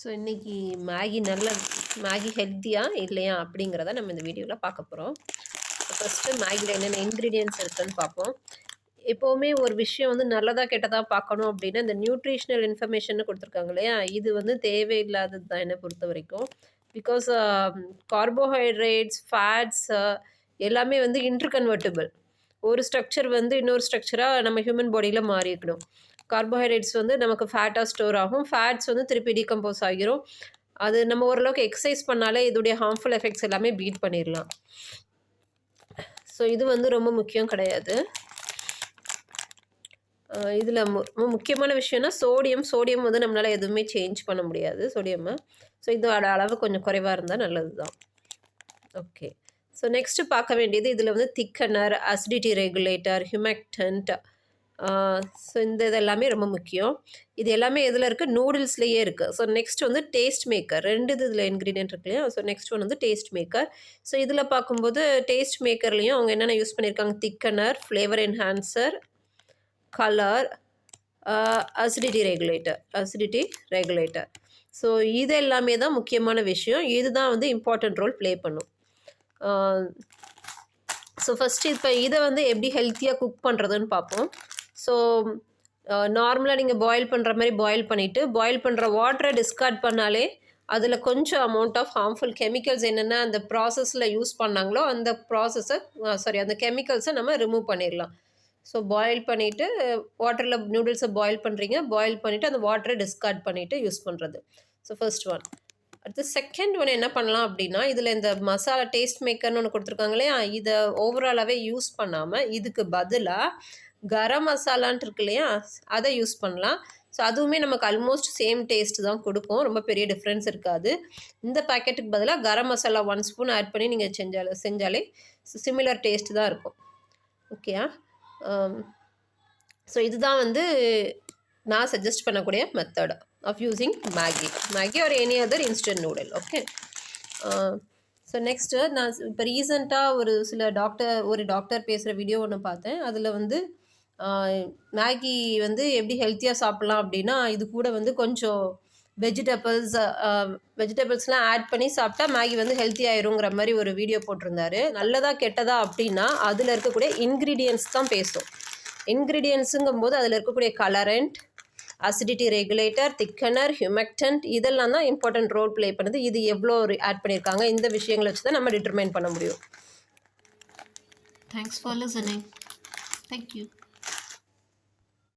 So இன்றைக்கி Maggi நல்ல Maggi ஹெல்த்தியா இல்லையா அப்படிங்கிறத நம்ம இந்த வீடியோவில் பார்க்க போகிறோம் ஃபஸ்ட்டு மேகியில் என்னென்ன இன்க்ரீடியன்ஸ் இருக்குன்னு பார்ப்போம். எப்போவுமே ஒரு விஷயம் வந்து நல்லதாக கெட்டதாக பார்க்கணும் அப்படின்னா இந்த நியூட்ரிஷனல் இன்ஃபர்மேஷன் கொடுத்துருக்காங்க இல்லையா? இது வந்து தேவையில்லாதது தான் என்னை பொறுத்த வரைக்கும். பிகாஸ் கார்போஹைட்ரேட்ஸ் ஃபேட்ஸ் எல்லாமே வந்து இன்டர்கன்வெர்ட்டபிள் ஒரு ஸ்ட்ரக்சர் வந்து இன்னொரு ஸ்ட்ரக்சராக நம்ம ஹியூமன் பாடியில் மாறிக்கணும். கார்போஹைட்ரேட்ஸ் வந்து நமக்கு ஃபேட்டாக ஸ்டோர் ஆகும். ஃபேட்ஸ் வந்து திருப்பி டீகம்போஸ் ஆகிரும். அது நம்ம ஓரளவுக்கு எக்ஸசைஸ் பண்ணாலே இதோடைய ஹார்ம்ஃபுல் எஃபெக்ட்ஸ் எல்லாமே பீட் பண்ணிடலாம் ஸோ இது வந்து ரொம்ப முக்கியம் கிடையாது. இதில் மு முக்கியமான விஷயம்னா சோடியம் சோடியம் வந்து நம்மளால் எதுவுமே சேஞ்ச் பண்ண முடியாது. சோடியம்மை ஸோ இதோட அளவு கொஞ்சம் குறைவாக இருந்தால் நல்லது தான் ஓகே ஸோ நெக்ஸ்ட்டு பார்க்க வேண்டியது இதில் வந்து thickener acidity regulator humectant so இந்த இது எல்லாமே ரொம்ப முக்கியம். இது எல்லாமே எதில் இருக்குது நூடுல்ஸ்லேயே இருக்குது ஸோ நெக்ஸ்ட் வந்து டேஸ்ட் மேக்கர் ரெண்டு இது இதில் இன்க்ரீடியன்ட் இருக்கு இல்லையா? ஸோ நெக்ஸ்ட் ஒன் வந்து டேஸ்ட் மேக்கர் ஸோ இதில் பார்க்கும்போது டேஸ்ட் மேக்கர்லேயும் அவங்க என்னென்ன யூஸ் பண்ணியிருக்காங்க? Thickener flavour enhancer colour acidity regulator acidity regulator so இது எல்லாமே தான் முக்கியமான விஷயம். இதுதான் வந்து இம்பார்ட்டண்ட் ரோல் ப்ளே பண்ணும். ஸோ ஃபஸ்ட்டு இப்போ இதை வந்து எப்படி ஹெல்த்தியாக குக் பண்ணுறதுன்னு பார்ப்போம். ஸோ நார்மலாக நீங்கள் பாயில் பண்ணுற மாதிரி பாயில் பண்ணிவிட்டு பாயில் பண்ணுற வாட்டரை டிஸ்கார்ட் பண்ணாலே அதில் கொஞ்சம் அமௌண்ட் ஆஃப் ஹார்ம்ஃபுல் கெமிக்கல்ஸ் என்னென்ன அந்த ப்ராசஸில் யூஸ் பண்ணாங்களோ அந்த ப்ராசஸை சாரி uh, அந்த கெமிக்கல்ஸை நம்ம ரிமூவ் பண்ணிடலாம். ஸோ பாயில் பண்ணிவிட்டு வாட்டரில் நூடுல்ஸை பாயில் பண்ணுறீங்க பாயில் பண்ணிவிட்டு அந்த வாட்டரை டிஸ்கார்ட் பண்ணிவிட்டு யூஸ் பண்ணுறது ஸோ ஃபர்ஸ்ட் ஒன் அடுத்து செகண்ட் ஒன் என்ன பண்ணலாம் அப்படின்னா இதில் இந்த மசாலா டேஸ்ட் மேக்கர்னு ஒன்று கொடுத்துருக்காங்களே இதை ஓவராலாகவே யூஸ் பண்ணாமல் இதுக்கு பதிலாக கரம் மசாலான்ட்டு இருக்கு இல்லையா? அதை யூஸ் பண்ணலாம். ஸோ அதுவுமே நமக்கு ஆல்மோஸ்ட் சேம் டேஸ்ட் தான் கொடுக்கும். ரொம்ப பெரிய டிஃப்ரென்ஸ் இருக்காது. இந்த பேக்கெட்டுக்கு பதிலாக garam masala one spoon add பண்ணி நீங்கள் செஞ்சாலே செஞ்சாலே சிமிலர் டேஸ்ட் தான் இருக்கும். ஓகேயா ஸோ um, இதுதான் வந்து நான் சஜஸ்ட் பண்ணக்கூடிய method of using Maggi Maggi or any other instant noodle okay so next நான் இப்போ ரீசெண்டாக ஒரு சில டாக்டர் ஒரு டாக்டர் பேசுகிற வீடியோ ஒன்று பார்த்தேன். அதில் வந்து மேகி வந்து எப்படி ஹெல்த்தியாக சாப்பிட்லாம் அப்படின்னா இது கூட வந்து கொஞ்சம் வெஜிடபிள்ஸ் வெஜிடபிள்ஸ்லாம் ஆட் பண்ணி சாப்பிட்டா மேகி வந்து ஹெல்த்தி ஆயிருங்கிற மாதிரி ஒரு வீடியோ போட்டிருந்தாரு. நல்லதா கெட்டதா அப்படின்னா அதில் இருக்கக்கூடிய இன்க்ரீடியன்ஸ் தான் பேசும். இன்க்ரீடியன்ஸுங்கும் போது அதில் இருக்கக்கூடிய colourant acidity regulator thickener humectant இதெல்லாம் தான் இம்பார்ட்டன்ட் ரோல் ப்ளே பண்ணுது. இது எவ்வளோ ஆட் பண்ணியிருக்காங்க இந்த விஷயங்களை வச்சு தான் நம்ம டிட்டர்மைன் பண்ண முடியும். Thanks for listening thank you.